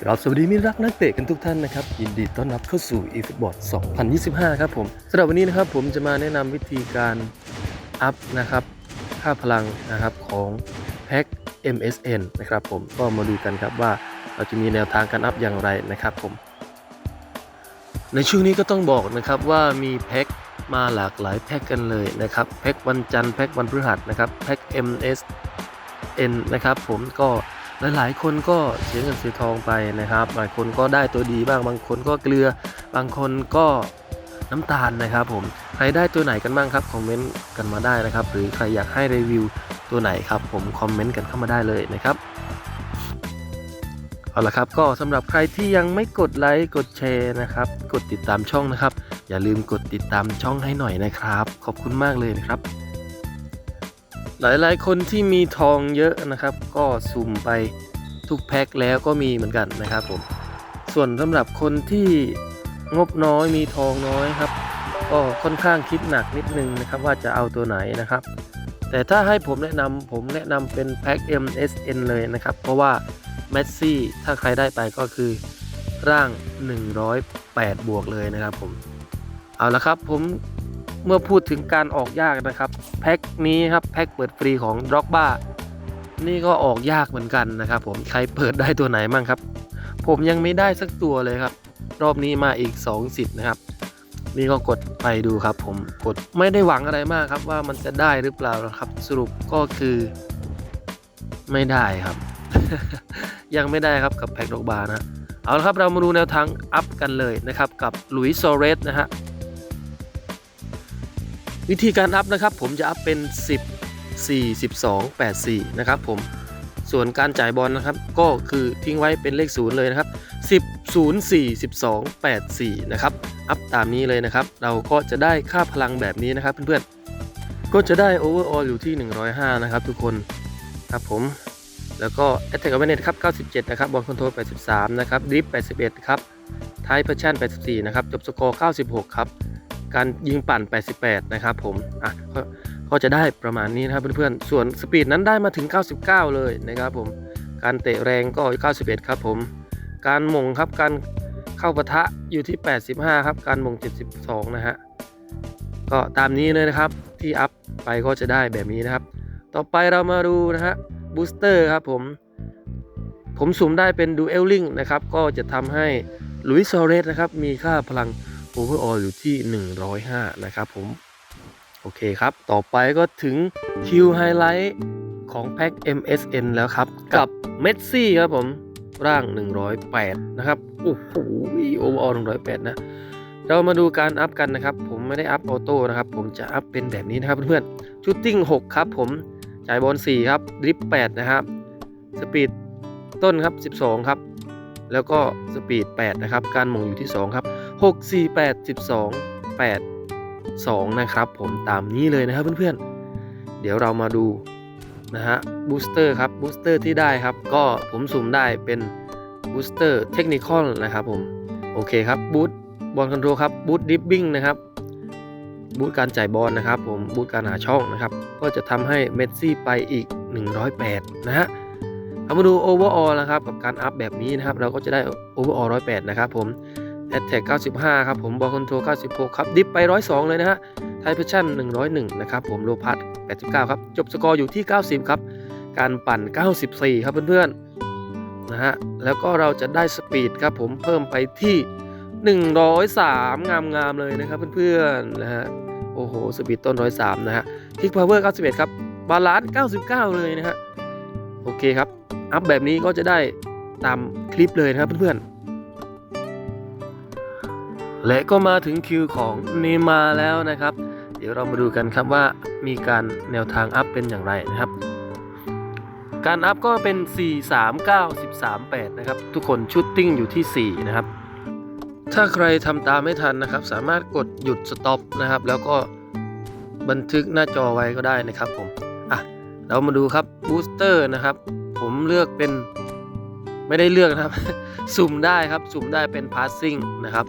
กราบสวัสดีมิตรรักนักเตะกันทุกท่านนะครับ ยินดีต้อนรับเข้าสู่ eFootball 2025 ครับผมสำหรับวันนี้นะครับผมจะมาแนะนำวิธีการอัพนะครับค่าพลังนะครับของแพ็ค MSN นะครับผมก็มาดูกันครับว่าเราจะมีแนวทางการอัพอย่างไรนะครับผม ในช่วงนี้ก็ต้องบอกนะครับว่ามีแพ็คมาหลากหลายแพ็คกันเลยนะครับแพ็ควันจันทร์แพ็ควันพฤหัสนะครับแพ็ค MSN นะครับผมก็ หลายๆ คนก็เสียเงินเสียทองไปนะครับ หลายคนก็ได้ตัวดีบ้าง บางคนก็เกลือ บางคนก็น้ำตาลนะครับผม ใครได้ตัวไหนกันบ้างครับ คอมเมนต์กันมาได้นะครับ หรือใครอยากให้รีวิวตัวไหนครับ ผมคอมเมนต์กันเข้ามาได้เลยนะครับ เอาละครับ ก็สำหรับใครที่ยังไม่กดไลค์ กดแชร์นะครับ กดติดตามช่องนะครับ อย่าลืมกดติดตามช่องให้หน่อยนะครับ ขอบคุณมากเลยนะครับ หลายๆ คนที่มีทองเยอะนะครับ ก็สุ่มไปทุกแพ็คแล้วก็มีเหมือนกันนะครับผมส่วนสำหรับคนที่งบน้อยมีทองน้อยครับ ก็ค่อนข้างคิดหนักนิดนึงนะครับว่าจะเอาตัวไหนนะครับ แต่ถ้าให้ผมแนะนำผมแนะนำเป็นแพ็ค MSN เลยนะครับ เพราะว่าเมสซี่ถ้าใครได้ไปก็คือร่าง 108 บวกเลยนะครับผม เอาละครับผม เมื่อพูดถึงการออกยากนะครับแพ็คนี้ครับแพ็คเปิดฟรีของ d r o g b a นี่ก็ออกยากเหมือนกันนะครับ ผมใครเปิดได้ตัวไหนมั่งครับ ผมยังไม่ได้สักตัวเลยครับ รอบนี้มาอีก2สิทธิ์นะครับนี่ก็กดไปดูครับ ผมกดไม่ได้หวังอะไรมากครับ ว่ามันจะได้หรือเปล่านะครับ สรุปก็คือ ไม่ได้ครับ ยังไม่ได้ครับกับแพ็คดอกบานะเอาละครับเรามาดูแนวทางอัพกันเลยนะครับ กับลุยโซเรสนะฮะ วิธีการอัพนะครับ ผมจะอัพเป็น 10 4 12 8 4 นะครับผมส่วนการจ่ายบอลนะครับ ก็คือทิ้งไว้เป็นเลขศูนย์เลยนะครับ 10 0 4 12 8 4 นะครับ อัพตามนี้เลยนะครับ เราก็จะได้ค่าพลังแบบนี้นะครับเพื่อนๆ ก็จะได้โอเวอร์ออลอยู่ที่ 105 นะครับทุกคนครับผมแล้วก็ Attack a w a r e n e s ครับ 97 นะครับ บอลคอนโทรล 83 นะครับ ดริฟ 81 ครับ ไทเพอร์ชั่น 84 นะครับ จบสกอร์ 96 ครับ การยิงปั่น 88 นะครับผมอะก็จะได้ประมาณนี้นะครับเพื่อนๆ ส่วนสปีดนั้นได้มาถึง 99 เลยนะครับผม การเตะแรงก็ 91 ครับผม การมงครับการเข้าปะทะอยู่ที่ 85 ครับ การมง 72 นะฮะ ก็ตามนี้เลยนะครับที่อัพไปก็จะได้แบบนี้นะครับ ต่อไปเรามาดูนะฮะบูสเตอร์ครับผม ผมสุ่มได้เป็นดูเอลลิงนะครับ ก็จะทำให้ลุยส์ซอเรสนะครับมีค่าพลัง โอเวอร์ออลอยู่ที่ 105 นะครับผม โอเคครับ ต่อไปก็ถึงคิวไฮไลท์ของแพ็ค MSN แล้วครับ กับเมสซี่ครับผม ร่าง 108 นะครับ โอ้โหโอเวอร์ออล108 นะ เรามาดูการอัพกันนะครับ ผมไม่ได้อัพออโต้นะครับ ผมจะอัพเป็นแบบนี้นะครับเพื่อนๆชูตติ้ง 6 ครับผม จ่ายบอล 4 ครับ ดริฟ8นะครับ สปีดต้นครับ 12 ครับ แล้วก็สปีด 8 นะครับ การหมงอยู่ที่ 2 ครับ 6 4 8 12 8 2 นะครับผมตามนี้เลยนะครับเพื่อนๆ เดี๋ยวเรามาดูนะฮะบูสเตอร์ครับบูสเตอร์ที่ได้ครับ ก็ผมสุ่มได้เป็นบูสเตอร์เทคนิคอลนะครับผม โอเคครับบูทบอลคอนโทรลครับบูทดิฟบิ้งนะครับบูทการจ่ายบอลนะครับผมบูทการหาช่องนะครับ ก็จะทำให้เมสซี่ไปอีก 108 นะฮะเอามาดูโอเวอร์ออลนะครับ กับการอัพแบบนี้นะครับ เราก็จะได้โอเวอร์ออล108 นะครับผม แอตแทก95 ครับผมบอลคอนโทร96 ครับ ดิฟไป 102 เลยนะฮะ ไทเพชั่น 101 นะครับผมโลพัท89 ครับ จบสกอร์อยู่ที่ 90 ครับ การปั่น 94 ครับเพื่อนๆ นะฮะ แล้วก็เราจะได้สปีดครับผมเพิ่มไปที่ 103 งามๆ เลยนะครับเพื่อนๆ นะฮะ โอ้โห สปีดต้น 103 นะฮะคิกพาวเวอร์ 91 ครับ บาลานซ์ 99 เลยนะฮะ โอเคครับ อัพแบบนี้ก็จะได้ตามคลิปเลยนะครับเพื่อนๆ และก็มาถึงคิวของเนมาแล้วนะครับ เดี๋ยวเรามาดูกันครับว่ามีการแนวทางอัพเป็นอย่างไรนะครับ การอัพก็เป็น 4 3 9 13 8 นะครับ ทุกคนชุดติ้งอยู่ที่ 4 นะครับ ถ้าใครทำตามไม่ทันนะครับ สามารถกดหยุดสต็อปนะครับ แล้วก็บันทึกหน้าจอไว้ก็ได้นะครับผม อะ เรามาดูครับบูสเตอร์นะครับ ผมเลือกเป็นไม่ได้เลือกนะครับ สุ่มได้ครับ สุ่มได้เป็นพาสซิ่งนะครับ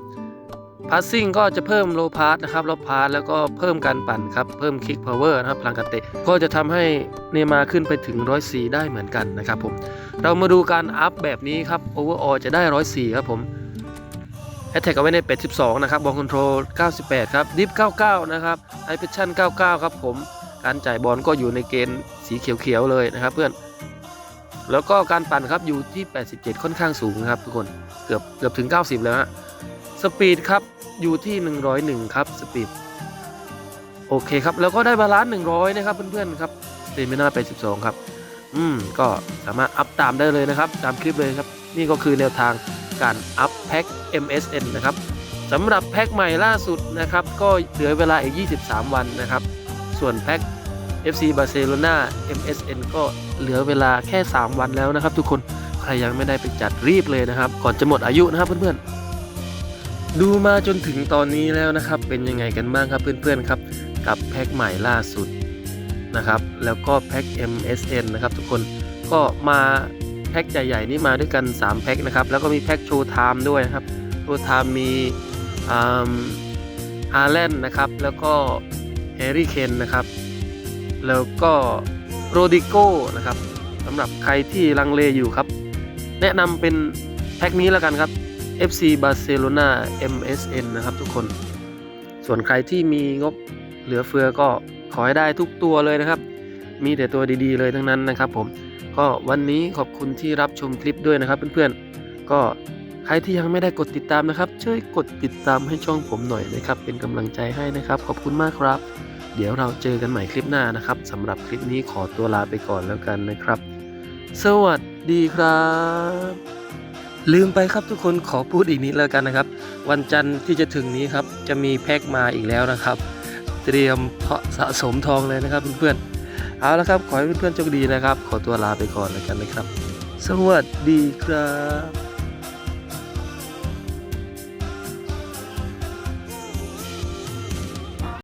พาสซิ่งก็จะเพิ่มโลพาสนะครับโลพาสแล้วก็เพิ่มการปั่นครับ เพิ่มคิกพาวเวอร์นะครับพลังการเตะ ก็จะทำให้เนย์มาขึ้นไปถึง 104 ได้เหมือนกันนะครับผม เรามาดูการอัพแบบนี้ครับโอเวอร์ออจะได้ 104 ครับผมแอตแทกเอาไว้ใน82นะครับ บอลคอนโทรล 98 ครับ ดิฟ 99 นะครับไฮเพชชั่น 99 ครับผม การจ่ายบอลก็อยู่ในเกณฑ์สีเขียวๆเลยนะครับเพื่อน แล้วก็การปั่นครับอยู่ที่ 87 ค่อนข้างสูงนะครับทุกคน เกือบเกือบถึง 90 แล้วฮะ สปีดครับอยู่ที่ 101 ครับสปีดโอเคครับ แล้วก็ได้บาลานซ์100 นะครับเพื่อนๆครับสเตมินา82ครับ อืม ก็สามารถอัพตามได้เลยนะครับ ตามคลิปเลยครับ นี่ก็คือแนวทางการอัพแพ็ค MSN นะครับสำหรับแพ็คใหม่ล่าสุดนะครับ ก็เหลือเวลาอีก 23 วันนะครับ ส่วนแพ็ค FC Barcelona MSN ก็เหลือเวลาแค่ 3 วันแล้วนะครับ ทุกคนใครยังไม่ได้ไปจัดรีบเลยนะครับ ก่อนจะหมดอายุนะครับเพื่อนๆ ดูมาจนถึงตอนนี้แล้วนะครับ เป็นยังไงกันบ้างครับเพื่อนๆครับกับแพ็คใหม่ล่าสุดนะครับ แล้วก็แพ็ค MSN นะครับ ทุกคนก็มาแพ็คใหญ่ๆนี่มาด้วยกัน 3 แพ็คนะครับ แล้วก็มีแพ็คโชว์ไทม์ด้วยนะครับโชว์ไทม์มีอาร์แลนด์นะครับ แล้วก็แฮร์รี่เคนนะครับ แล้วก็โรดิโก้นะครับสำหรับใครที่ลังเลอยู่ครับ แนะนำเป็นแพ็คนี้แล้วกันครับ FC Barcelona MSN นะครับทุกคน ส่วนใครที่มีงบเหลือเฟือก็ขอให้ได้ทุกตัวเลยนะครับ มีแต่ตัวดีๆเลยทั้งนั้นนะครับผม ก็วันนี้ขอบคุณที่รับชมคลิปด้วยนะครับเพื่อนๆ ก็ใครที่ยังไม่ได้กดติดตามนะครับ ช่วยกดติดตามให้ช่องผมหน่อยนะครับ เป็นกำลังใจให้นะครับ ขอบคุณมากครับ เดี๋ยวเราเจอกันใหม่คลิปหน้านะครับสำหรับคลิปนี้ขอตัวลาไปก่อนแล้วกันนะครับ สวัสดีครับ ลืมไปครับทุกคนขอพูดอีกนิดแล้วกันนะครับ วันจันทร์ที่จะถึงนี้ครับ จะมีแพ็กมาอีกแล้วนะครับ เตรียมเพาะสะสมทองเลยนะครับเพื่อนๆเอาละครับ ขอให้เพื่อนๆโชคดีนะครับ ขอตัวลาไปก่อนแล้วกันนะครับ สวัสดีครับ